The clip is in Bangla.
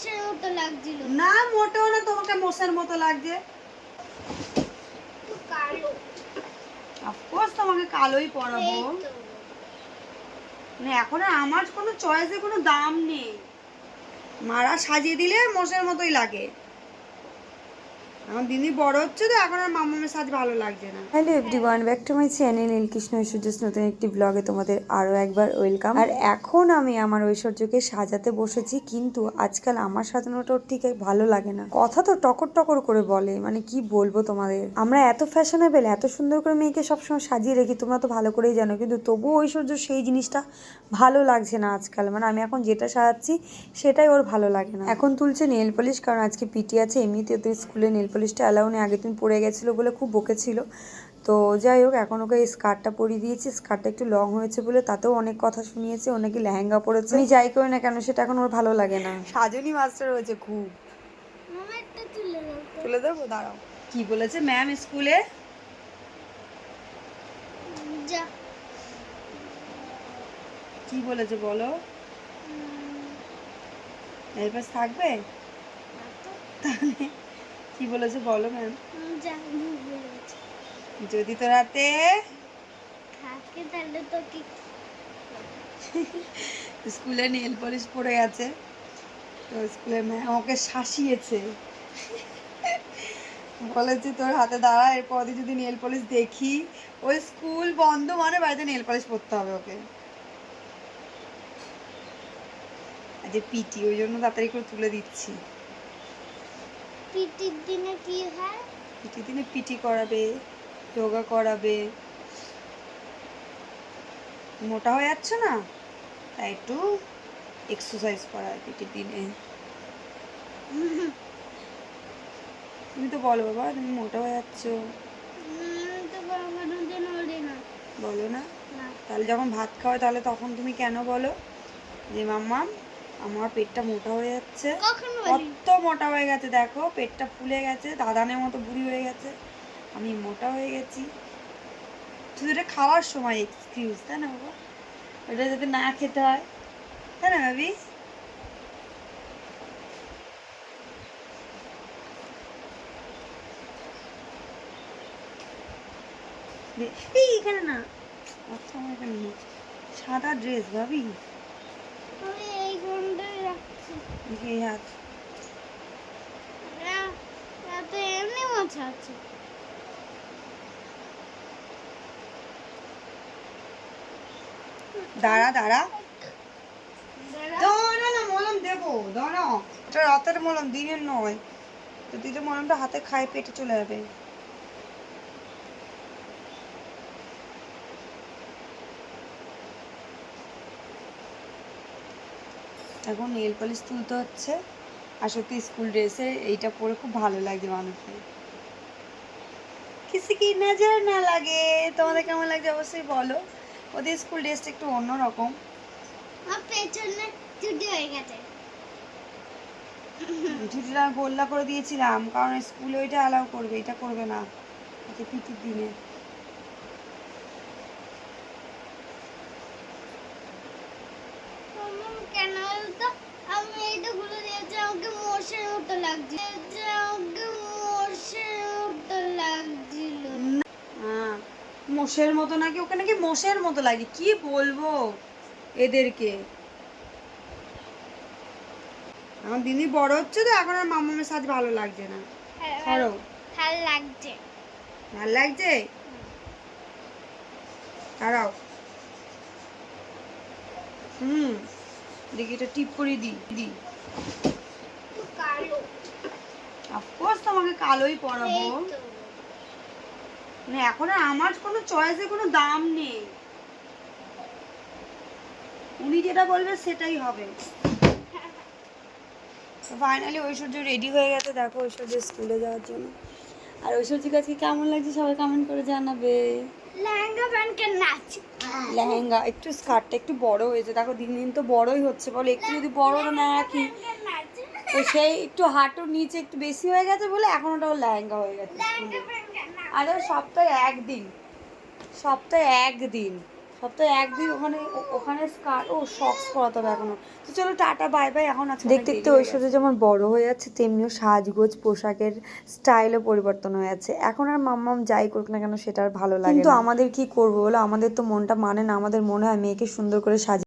মোষের মতো লাগছিল? না মোটেও না তোমাকে মোষের মতো লাগছে। কালো। অফকোর্স তোমাকে কালোই পরাবো। মানে এখন আমার কোনো চয়েসে কোনো দাম নেই। মারা সাজিয়ে দিলে মোষের মতোই লাগে। এখন দিনই বড় হচ্ছে তো, এখন আর মামামের সাজ ভালো লাগছে না। Hello everyone back to my channel Nilkrishna ঐশ্বর্যস নতুন একটি ব্লগে তোমাদের আরও একবার ওয়েলকাম আর এখন আমি আমার ঐশ্বর্যকে সাজাতে বসেছি, কিন্তু আজকাল আমার সাজানোটা ওর ঠিক ভালো লাগে না। কথা তো টকর টকর করে বলে মানে কি বলব তোমাদের? আমরা এত ফ্যাশনেবেল এত সুন্দর করে মেয়েকে সবসময় সাজিয়ে রেখি, তোমরা তো ভালো করেই জানো, কিন্তু তবুও ঐশ্বর্য সেই জিনিসটা ভালো লাগছে না আজকাল। মানে আমি এখন যেটা সাজাচ্ছি, সেটাই ওর ভালো লাগে না। এখন তুলছে নেল পলিশ কারণ আজকে পিটি আছে এমনিতে তো স্কুলে নেল পলিশটা অ্যালাউ নেই আগের দিন পড়ে গেছিল বলে খুব বকেছিল তো যাই হোক এখন ওকে এই স্কার্টটা পরিয়ে দিয়েছি। স্কার্টটা একটু লং হয়েছে বলে তাতেও অনেক কথা শুনিয়েছে ও নাকি লেহেঙ্গা পরেছে। আমি যাই করি না কেন সেটা এখন ওর ভালো লাগে না। সাজনী মাস্টার হয়েছে খুব। তুলে দেবো? দাঁড়াও। কি বলেছে ম্যাম স্কুলে? কি বলেছে বলো? এরপর থাকবে? তাহলে কি বলেছে বলো ম্যাম যা যদি তোর হাতে থাকে তাহলে তো কি? স্কুলে নেল পলিশ পড়ে গেছে তো স্কুলে ম্যাম ওকে শাসিয়েছে। বলেছে তোর হাতে দাঁড়া এরপর যদি নেল পলিশ দেখি ওই স্কুল বন্ধ মানে বাড়িতে নেল পলিশ পরতে হবে ওকে। আজ পিটি ওই জন্য তাড়াতাড়ি করে তুলে দিচ্ছি। পিটির দিনে কি হয়? পিটি দিনে পিটি করাবে যোগা করাবে। মোটা হয়ে যাচ্ছে না? তাই একটু এক্সারসাইজ করা পিটির দিনে। তুমি তো বলো বাবা তুমি মোটা হয়ে যাচ্ছ। বলো না? তাহলে যখন ভাত খাওয়াই তাহলে তখন তুমি কেন বলো? যে মাম্মা আমার পেটটা মোটা হয়ে যাচ্ছে। কত মোটা হয়ে গেছে দেখো পেটটা ফুলে গেছে দাদানের মতো বুড়ি হয়ে গেছে। আমি মোটা হয়ে গেছি। শুধু এটা খাওয়ার সময় এক্সকিউজ তাই না বাবা? ওটা যাতে না খেতে হয় তাই না ভাবি? এই এখানে না। আচ্ছা আমার এখানে। সাদা ড্রেস ভাবি আমি এই ঘন্টায় হাত এমনি মোছা আছে দাঁড়া দাঁড়া। দাঁড়া। দাঁড়া না মলম দেবো দাঁড়া। এটা রাতের মলম দিনের নয়। তো দিদি মলমটা হাতে খায় পেটে চলে যাবে। এখন নেল পলিশ তুলতে হচ্ছে। আর সত্যি স্কুল ড্রেসে এইটা পরে খুব ভালো লাগছে মানুষের। কিসি কি নজর না লাগে? তোমাদের কেমন লাগছে অবশ্যই বলো। ওদের স্কুল ড্রেসটা একটু অন্যরকম। পেছনে হয়ে গেছে। ছুটিটা গোল্লা করে দিয়েছিলাম কারণ স্কুলে ওইটা অ্যালাউ করবে এটা করবে না। আজকে পিটির দিনে মামা কেন বলতো আমি এটা খুলে দিয়েছি আমাকে মোষের মতো লাগছে যে আমাকে মোষের মতো লাগছিল হ্যাঁ মোষের মতো নাকি? ওকে নাকি মোষের মতো লাগে। কি বলব এদেরকে? এখন দিনই বড় হচ্ছে তো এখন আর মামামের সাজ ভালো লাগছে না। সরো ভালো লাগছে। ভালো লাগছে? দাঁড়াও। হুম দেখি এটা টিপ করে দিই। দি একটু কালো অফকোর্স তোমাকে কালোই পরাবো। মানে এখন আর আমার কোনো চয়েসে কোনো দাম নেই। উনি যেটা বলবে সেটাই হবে। ফাইনালি ঐশ্বর্য রেডি হয়ে গেছে দেখো ঐশ্বর্য স্কুলে যাওয়ার জন্য। আর ঐশ্বর্যকে আজকে কেমন লাগছে সবাই কমেন্ট করে জানাবে। লেহেঙ্গা প্যান্ট কে নাচ। লেহেঙ্গা একটু স্কার্টটা একটু বড় হয়েছে। দেখো দিন দিন তো বড়ই হচ্ছে বলো একটু যদি বড় না রাখি। তো সেই একটু হাঁটুর নিচে একটু বেশি হয়ে গেছে বলে এখন ওটা লেহেঙ্গা হয়ে গেছে। আর ও সপ্তাহে একদিন সপ্তাহে একদিন সপ্তাহে একদিন ওখানে ওখানে স্কার ও শক্স পরাতে হবে এখনও। তো চলো টাটা বাই বাই এখন আছে দেখতে দেখতে ঐশ্বর্য যেমন বড় হয়ে যাচ্ছে তেমনিও সাজগোজ পোশাকের স্টাইলও পরিবর্তন হয়ে যাচ্ছে। এখন আর মাম্মাম যাই করুক না কেন সেটা আর ভালো লাগে কিন্তু আমাদের কি করব বলো? আমাদের তো মনটা মানে না আমাদের মনে হয় মেয়েকে সুন্দর করে সাজিয়ে